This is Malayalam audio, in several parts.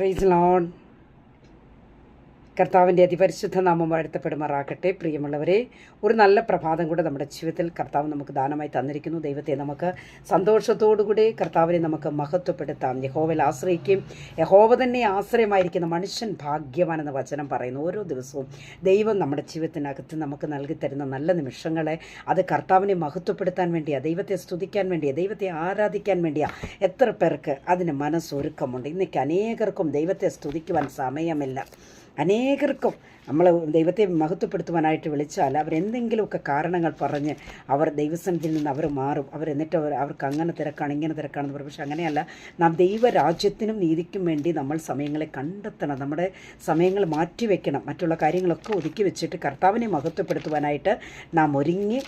പ്രൈസ് ലോൺ കർത്താവിന്റെ അതിപരിശുദ്ധ നാമം വാഴ്ത്തപ്പെടുമാറാകട്ടെ. പ്രിയമുള്ളവരെ ഒരു നല്ല പ്രഭാതം കൂടെ നമ്മുടെ ജീവിതത്തിൽ കർത്താവ് നമുക്ക് ദാനമായി തന്നിരിക്കുന്നു. ദൈവത്തെ നമുക്ക് സന്തോഷത്തോടുകൂടി കർത്താവിനെ നമുക്ക് മഹത്വപ്പെടുത്താം. യഹോവൽ ആശ്രയിക്കും യഹോവ തന്നെ ആശ്രയമായിരിക്കുന്ന മനുഷ്യൻ ഭാഗ്യവാനെന്ന വചനം പറയുന്നു. ഓരോ ദിവസവും ദൈവം നമ്മുടെ ജീവിതത്തിനകത്ത് നമുക്ക് നൽകി തരുന്ന നല്ല നിമിഷങ്ങളെ അത് കർത്താവിനെ മഹത്വപ്പെടുത്താൻ വേണ്ടിയാണ് ദൈവത്തെ സ്തുതിക്കാൻ വേണ്ടിയാണ് ദൈവത്തെ ആരാധിക്കാൻ വേണ്ടിയാണ് എത്ര പേർക്ക് അതിന് മനസ്സൊരുക്കമുണ്ട്. ഇന്നേക്ക് അനേകർക്കും ദൈവത്തെ സ്തുതിക്കുവാൻ സമയമില്ല. അനേകർക്കും നമ്മൾ ദൈവത്തെ മഹത്വപ്പെടുത്തുവാനായിട്ട് വിളിച്ചാൽ അവരെന്തെങ്കിലുമൊക്കെ കാരണങ്ങൾ പറഞ്ഞ് അവർ ദൈവസന്നിധിയിൽ നിന്ന് അവർ മാറും. അവർ എന്നിട്ട് അവർ അവർക്ക് അങ്ങനെ തിരക്കാണ് ഇങ്ങനെ തിരക്കാണെന്ന് പറയും. പക്ഷെ അങ്ങനെയല്ല നാം ദൈവരാജ്യത്തിനും നീതിക്കും വേണ്ടി നമ്മൾ സമയങ്ങളെ കണ്ടെത്തണം. നമ്മുടെ സമയങ്ങൾ മാറ്റിവെക്കണം മറ്റുള്ള കാര്യങ്ങളൊക്കെ ഒതുക്കി വെച്ചിട്ട് കർത്താവിനെ മഹത്വപ്പെടുത്തുവാനായിട്ട് നാം ഒരുങ്ങി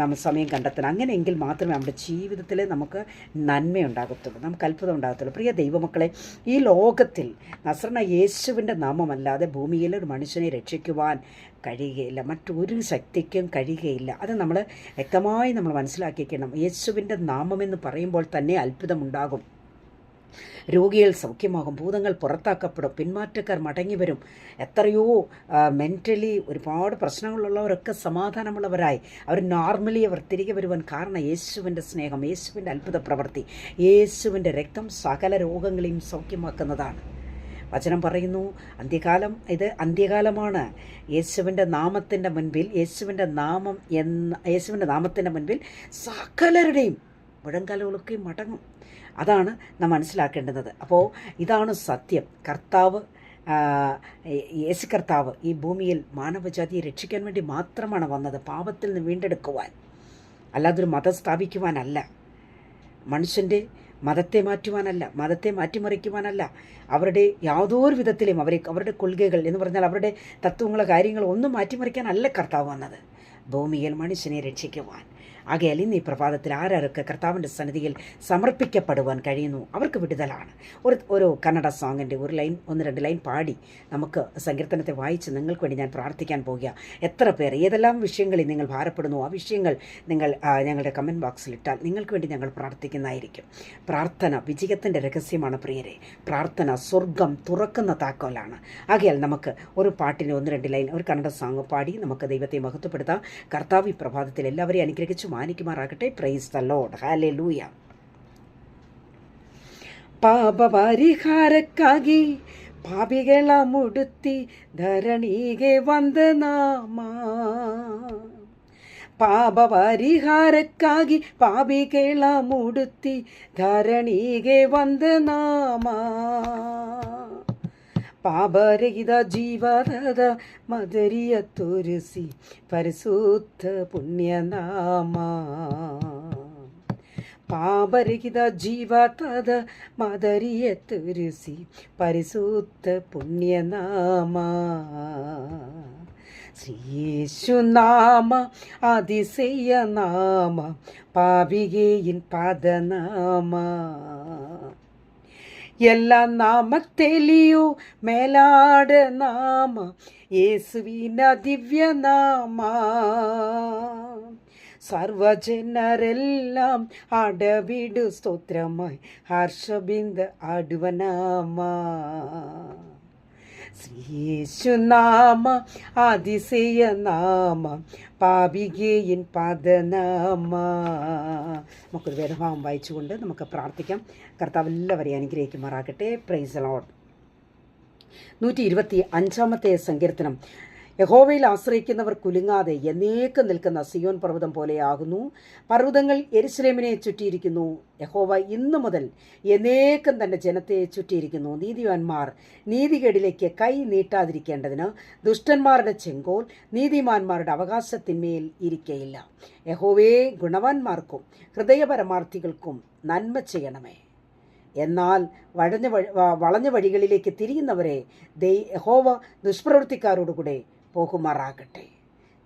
നാം സമയം കണ്ടെത്തണം. അങ്ങനെയെങ്കിൽ മാത്രമേ നമ്മുടെ ജീവിതത്തിൽ നമുക്ക് നന്മയുണ്ടാകത്തുള്ളൂ. നമുക്ക് അത്ഭുതം ഉണ്ടാകത്തുള്ളൂ. പ്രിയ ദൈവമക്കളെ ഈ ലോകത്തിൽ നസ്രണ യേശുവിന്റെ നാമമല്ലാതെ ഭൂമിയിൽ ഒരു മനുഷ്യനെ രക്ഷിക്കുവാൻ കഴിയുകയില്ല. മറ്റൊരു ശക്തിക്കും കഴിയുകയില്ല. അത് നമ്മൾ വ്യക്തമായി നമ്മൾ മനസ്സിലാക്കിക്കണം യേശുവിന്റെ എന്ന് പറയുമ്പോൾ തന്നെ അത്ഭുതമുണ്ടാകും. രോഗികൾ സൗഖ്യമാകും. ഭൂതങ്ങൾ പുറത്താക്കപ്പെടും. പിന്മാറ്റക്കാർ മടങ്ങി വരും. എത്രയോ മെന്റലി ഒരുപാട് പ്രശ്നങ്ങളുള്ളവരൊക്കെ സമാധാനമുള്ളവരായി. അവർ നോർമലി അവർ തിരികെ വരുവാൻ കാരണം യേശുവിന്റെ സ്നേഹം യേശുവിന്റെ അത്ഭുത പ്രവൃത്തി. യേശുവിന്റെ രക്തം സകല രോഗങ്ങളെയും സൗഖ്യമാക്കുന്നതാണ്. വചനം പറയുന്നു. അന്ത്യകാലം ഇത് അന്ത്യകാലമാണ്. യേശുവിന്റെ നാമത്തിന്റെ മുൻപിൽ യേശുവിന്റെ നാമം എന്ന യേശുവിന്റെ നാമത്തിന്റെ മുൻപിൽ സകലരുടെയും മുഴങ്കാലുകളൊക്കെ മടങ്ങും. അതാണ് നാം മനസ്സിലാക്കേണ്ടത്. അപ്പോൾ ഇതാണ് സത്യം. കർത്താവ് യേശു കർത്താവ് ഈ ഭൂമിയിൽ മാനവജാതിയെ രക്ഷിക്കാൻ വേണ്ടി മാത്രമാണ് വന്നത്. പാപത്തിൽ നിന്ന് വീണ്ടെടുക്കുവാൻ. അല്ലാതൊരു മതം സ്ഥാപിക്കുവാനല്ല. മനുഷ്യന്റെ മതത്തെ മാറ്റുവാനല്ല മതത്തെ മാറ്റിമറിക്കുവാനല്ല. അവരുടെ യാതൊരു വിധത്തിലും അവരെ അവരുടെ കൊള്കകൾ എന്ന് പറഞ്ഞാൽ അവരുടെ തത്വങ്ങളോ കാര്യങ്ങളോ ഒന്നും മാറ്റിമറിക്കാനല്ല കർത്താവ് വന്നത്. ഭൂമിയിൽ മനുഷ്യനെ രക്ഷിക്കുവാൻ. ആകയാൽ ഇന്ന് ഈ പ്രഭാതത്തിൽ ആരാരൊക്കെ കർത്താവിന്റെ സന്നിധിയിൽ സമർപ്പിക്കപ്പെടുവാൻ കഴിയുന്നു? അവർക്ക് വിടുതലാണ്. ഒരു ഒരു കന്നഡ സോങ്ങിന്റെ ഒരു ലൈൻ ഒന്ന് രണ്ട് ലൈൻ പാടി നമുക്ക് സങ്കീർത്തനത്തെ വായിച്ച് നിങ്ങൾക്ക് വേണ്ടി ഞാൻ പ്രാർത്ഥിക്കാൻ പോകുക എത്ര പേർ ഏതെല്ലാം വിഷയങ്ങളിൽ നിങ്ങൾ ഭാരപ്പെടുന്നു ആ വിഷയങ്ങൾ നിങ്ങൾ ഞങ്ങളുടെ കമന്റ് ബോക്സിൽ ഇട്ടാൽ നിങ്ങൾക്ക് വേണ്ടി ഞങ്ങൾ പ്രാർത്ഥിക്കുന്നതായിരിക്കും. പ്രാർത്ഥന വിജയത്തിന്റെ രഹസ്യമാണ് പ്രിയരെ. പ്രാർത്ഥന സ്വർഗം തുറക്കുന്ന താക്കോലാണ്. ആകയാൽ നമുക്ക് ഒരു പാട്ടിന് ഒന്ന് രണ്ട് ലൈൻ ഒരു കന്നഡ സോങ് പാടി നമുക്ക് ദൈവത്തെ മഹത്വപ്പെടുത്താം. കർത്താവി പ്രഭാതത്തിൽ എല്ലാവരെയും അനുഗ്രഹിച്ചു ബഹുമാനിക്കുമാറാകട്ടെ praise the load hallelujah പാപപരിഹാരക്കാകി പാപികള മുടുത്തി ധരണീകെ വന്ദനാമാ പാപപരിഹാരക്കാകി പാപികള മുടുത്തി ധരണീകെ വന്ദനാമാ ಪಾಪರಹಿತ ಜೀವರದ ಮದರಿಯ ತೋರಿಸಿ ಪರಿಶುದ್ಧ ಪುಣ್ಯನಾಮ ಪಾಪರಹಿತ ಜೀವತದ ಮದರಿಯ ತೋರಿಸಿ ಪರಿಶುದ್ಧ ಪುಣ್ಯನಾಮ ശ്രീയേശുനാമ അതിശയനാമ പാപികയിൻ പാദനാമ എല്ലാ നാമത്തെലിയോ മേലാട് നാമ യേസുവിന ദിവ്യനാമ സർവജനരെല്ലാം അടവിടു സ്തോത്രമായി ഹർഷബിന്ദ് അടുവനാമ നാമ ശ്രീയേശുനാമ അതിശയ നാമ പാപികേയിൻ പദനാമ. നമുക്കൊരു വേദഭാവം വായിച്ചുകൊണ്ട് നമുക്ക് പ്രാർത്ഥിക്കാം. കർത്താവ് എല്ലാവരെയും അനുഗ്രഹിക്കുമാറാകട്ടെ. പ്രൈസ് ലോഡ് നൂറ്റി ഇരുപത്തി അഞ്ചാമത്തെ സങ്കീർത്തനം. യഹോവയിൽ ആശ്രയിക്കുന്നവർ കുലുങ്ങാതെ എന്നേക്കും നിൽക്കുന്ന സിയോൻ പർവതം പോലെയാകുന്നു. പർവതങ്ങൾ എരുസലേമിനെ ചുറ്റിയിരിക്കുന്നു. യഹോവ ഇന്നു മുതൽ എന്നേക്കും തന്റെ ജനത്തെ ചുറ്റിയിരിക്കുന്നു. നീതിവാന്മാർ നീതികേടിലേക്ക് കൈ നീട്ടാതിരിക്കേണ്ടതിന് ദുഷ്ടന്മാരുടെ ചെങ്കോൽ നീതിമാന്മാരുടെ അവകാശത്തിന്മേൽ ഇരിക്കയില്ല. യഹോവേ ഗുണവാന്മാർക്കും ഹൃദയപരമാർത്ഥികൾക്കും നന്മ ചെയ്യണമേ. എന്നാൽ വഴഞ്ഞ വഴി വളഞ്ഞ വഴികളിലേക്ക് തിരിയുന്നവരെ ദൈ ഹോവ ദുഷ്പ്രവൃത്തിക്കാരോടുകൂടെ പോകുമാറാകട്ടെ.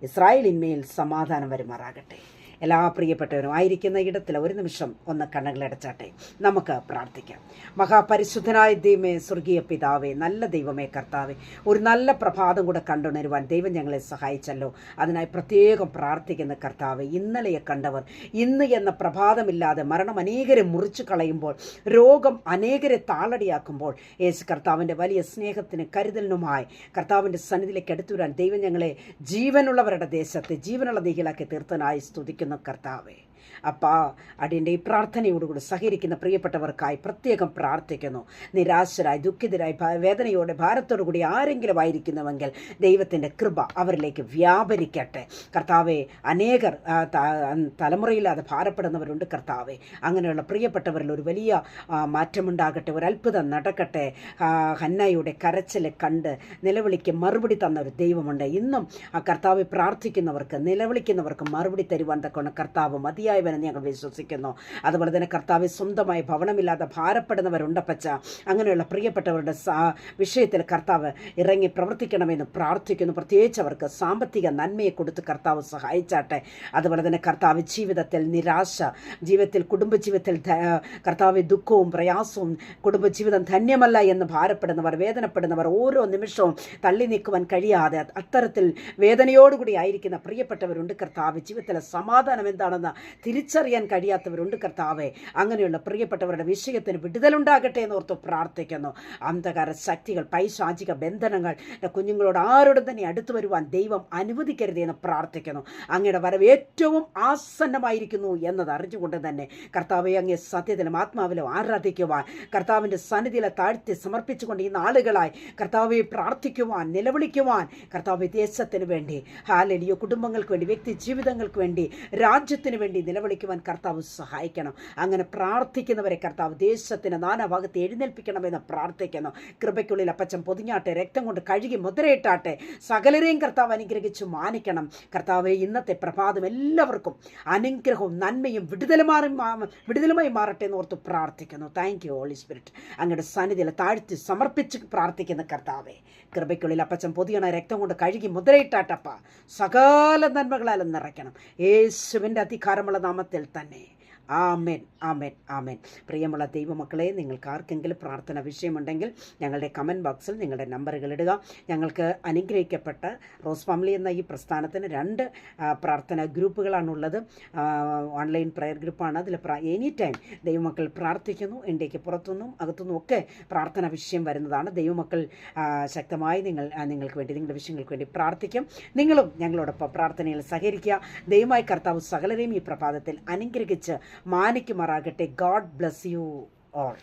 ഇസ്രായേലിന്മേൽ സമാധാനം വരുമാറാകട്ടെ. എല്ലാ പ്രിയപ്പെട്ടവരും ആയിരിക്കുന്ന ഇടത്തിൽ ഒരു നിമിഷം ഒന്ന് കണ്ണുകളടച്ചാട്ടെ നമുക്ക് പ്രാർത്ഥിക്കാം. മഹാപരിശുദ്ധനായ ദൈവമേ സ്വർഗീയ പിതാവേ നല്ല ദൈവമേ കർത്താവേ ഒരു നല്ല പ്രഭാതം കൂടെ കണ്ടുണരുവാൻ ദൈവം ഞങ്ങളെ സഹായിച്ചല്ലോ. അതിനായി പ്രത്യേകം പ്രാർത്ഥിക്കുന്ന കർത്താവ് ഇന്നലെയെ കണ്ടവർ ഇന്ന് എന്ന പ്രഭാതമില്ലാതെ മരണം അനേകരെ മുറിച്ചു കളയുമ്പോൾ രോഗം അനേകരെ താളടിയാക്കുമ്പോൾ യേശു കർത്താവിന്റെ വലിയ സ്നേഹത്തിന് കരുതലിനുമായി കർത്താവിന്റെ സന്നിധിയിലേക്ക് എടുത്തുവരാൻ ദൈവം ഞങ്ങളെ ജീവനുള്ളവരുടെ ദേശത്ത് ജീവനുള്ള നീഹിലാക്കി തീർത്തനായി സ്തുതിക്കുന്ന. കർത്താവേ. അപ്പാ അടിയന്റെ ഈ പ്രാർത്ഥനയോടുകൂടി സഹകരിക്കുന്ന പ്രിയപ്പെട്ടവർക്കായി പ്രത്യേകം പ്രാർത്ഥിക്കുന്നു. നിരാശരായി ദുഃഖിതരായി വേദനയോടെ ഭാരത്തോടു കൂടി ആരെങ്കിലും ആയിരിക്കുന്നുവെങ്കിൽ ദൈവത്തിന്റെ കൃപ അവരിലേക്ക് വ്യാപരിക്കട്ടെ. കർത്താവെ അനേകർ തലമുറയില്ലാതെ ഭാരപ്പെടുന്നവരുണ്ട് കർത്താവെ. അങ്ങനെയുള്ള പ്രിയപ്പെട്ടവരിൽ ഒരു വലിയ മാറ്റമുണ്ടാകട്ടെ ഒരു അത്ഭുതം നടക്കട്ടെ ഹന്നയുടെ കരച്ചിൽ കണ്ട് നിലവിളിക്ക് മറുപടി തന്ന ഒരു ദൈവമുണ്ട്. ഇന്നും ആ കർത്താവ് പ്രാർത്ഥിക്കുന്നവർക്ക് നിലവിളിക്കുന്നവർക്ക് മറുപടി തരുവാൻ തക്കവണ്ണം കർത്താവ് മതിയായവനെന്ന് ഞങ്ങൾ വിശ്വസിക്കുന്നു. അതുപോലെ തന്നെ കർത്താവ് സ്വന്തമായി ഭവനമില്ലാതെ ഭാരപ്പെടുന്നവരുണ്ടപ്പച്ച അങ്ങനെയുള്ള പ്രിയപ്പെട്ടവരുടെ വിഷയത്തിൽ കർത്താവ് ഇറങ്ങി പ്രവർത്തിക്കണമെന്ന് പ്രാർത്ഥിക്കുന്നു. പ്രത്യേകിച്ച് അവർക്ക് സാമ്പത്തിക നന്മയെ കൊടുത്ത് കർത്താവ് സഹായിച്ചാട്ടെ. അതുപോലെ തന്നെ കർത്താവ് ജീവിതത്തിൽ നിരാശ ജീവിതത്തിൽ കുടുംബജീവിതത്തിൽ കർത്താവ് ദുഃഖവും പ്രയാസവും കുടുംബജീവിതം ധന്യമല്ല എന്ന് ഭാരപ്പെടുന്നവർ വേദനപ്പെടുന്നവർ ഓരോ നിമിഷവും തള്ളി നീക്കുവാൻ കഴിയാതെ അത്തരത്തിൽ വേദനയോടുകൂടി ആയിരിക്കുന്ന പ്രിയപ്പെട്ടവരുണ്ട്. കർത്താവ് ജീവിതത്തിലെ സമാധാനം എന്താണെന്ന് തിരിച്ചറിയാൻ കഴിയാത്തവരുണ്ട് കർത്താവെ. അങ്ങനെയുള്ള പ്രിയപ്പെട്ടവരുടെ വിഷയത്തിന് വിടുതലുണ്ടാകട്ടെ എന്ന് ഓർത്ത് പ്രാർത്ഥിക്കുന്നു. അന്ധകാര ശക്തികൾ പൈശാചിക ബന്ധനങ്ങൾ കുഞ്ഞുങ്ങളോട് ആരോടും തന്നെ അടുത്തു വരുവാൻ ദൈവം അനുവദിക്കരുത് എന്ന് പ്രാർത്ഥിക്കുന്നു. അങ്ങയുടെ വരവ് ഏറ്റവും ആസന്നമായിരിക്കുന്നു എന്നത് അറിഞ്ഞുകൊണ്ട് തന്നെ കർത്താവെ അങ്ങേ സത്യത്തിലും ആത്മാവിലും ആരാധിക്കുവാൻ കർത്താവിന്റെ സന്നിധിയിലെ താഴ്ത്തി സമർപ്പിച്ചുകൊണ്ട് ഈ നാളുകളായി കർത്താവെ പ്രാർത്ഥിക്കുവാൻ നിലവിളിക്കുവാൻ കർത്താവ് ദേശത്തിന് വേണ്ടി ഹാലലിയോ കുടുംബങ്ങൾക്ക് വേണ്ടി വ്യക്തി ജീവിതങ്ങൾക്ക് വേണ്ടി രാജ്യത്തിന് വേണ്ടി നിലവിളിക്കുവാൻ കർത്താവ് സഹായിക്കണം. അങ്ങനെ പ്രാർത്ഥിക്കുന്നവരെ കർത്താവ് ദേശത്തിന് നാനാഭാഗത്ത് എഴുന്നേൽപ്പിക്കണമെന്ന് പ്രാർത്ഥിക്കുന്നു. കൃപയ്ക്കുള്ളിൽ അപ്പച്ചൻ പൊതിഞ്ഞാട്ടെ രക്തം കൊണ്ട് കഴുകി മുദ്രയിട്ടാട്ടെ സകലരെയും കർത്താവ് അനുഗ്രഹിച്ചു മാനിക്കണം. കർത്താവ് ഇന്നത്തെ പ്രഭാതം എല്ലാവർക്കും അനുഗ്രഹവും നന്മയും വിടുതലുമാറി വിടുതലുമായി മാറട്ടെ എന്ന് ഓർത്ത് പ്രാർത്ഥിക്കുന്നു. താങ്ക് യു ഹോളി സ്പിരിറ്റ് അങ്ങയുടെ സന്നിധിയിൽ താഴ്ത്തി സമർപ്പിച്ച് പ്രാർത്ഥിക്കുന്ന കർത്താവെ കൃപയ്ക്കുള്ളിൽ അപ്പച്ചൻ പൊതിയണ രക്തം കൊണ്ട് കഴുകി മുദ്രയിട്ടാട്ടപ്പ. സകല നന്മകളാലും നിറയ്ക്കണം. യേശുവിന്റെ അധികാരമുള്ള നാമത്തിൽ തന്നെ. ആമേൻ ആമേൻ ആമേൻ. പ്രിയമുള്ള ദൈവമക്കളെ നിങ്ങൾക്ക് ആർക്കെങ്കിലും പ്രാർത്ഥന വിഷയമുണ്ടെങ്കിൽ ഞങ്ങളുടെ കമന്റ് ബോക്സിൽ നിങ്ങളുടെ നമ്പറുകൾ ഇടുക. ഞങ്ങൾക്ക് അനുഗ്രഹിക്കപ്പെട്ട റോസ് ഫാമിലി എന്ന ഈ പ്രസ്ഥാനത്തിന് രണ്ട് പ്രാർത്ഥന ഗ്രൂപ്പുകളാണുള്ളത് ഓൺലൈൻ പ്രയർ ഗ്രൂപ്പാണ് അതിൽ എനി ടൈം ദൈവമക്കൾ പ്രാർത്ഥിക്കുന്നു ഇന്ത്യയ്ക്ക് പുറത്തുനിന്നും അകത്തുനിന്നും ഒക്കെ പ്രാർത്ഥന വിഷയം വരുന്നതാണ്. ദൈവമക്കൾ ശക്തമായി നിങ്ങൾ നിങ്ങൾക്ക് വേണ്ടി നിങ്ങളുടെ വിഷയങ്ങൾക്ക് വേണ്ടി പ്രാർത്ഥിക്കും. നിങ്ങളും ഞങ്ങളോടൊപ്പം പ്രാർത്ഥനയിൽ സഹകരിക്കുക. ദൈവമായി കർത്താവ് സകലരെയും ഈ പ്രഭാതത്തിൽ അനുഗ്രഹിച്ച് മാനിക്കുമാറാകട്ടെ ഗോഡ് ബ്ലസ് യു ഓൾ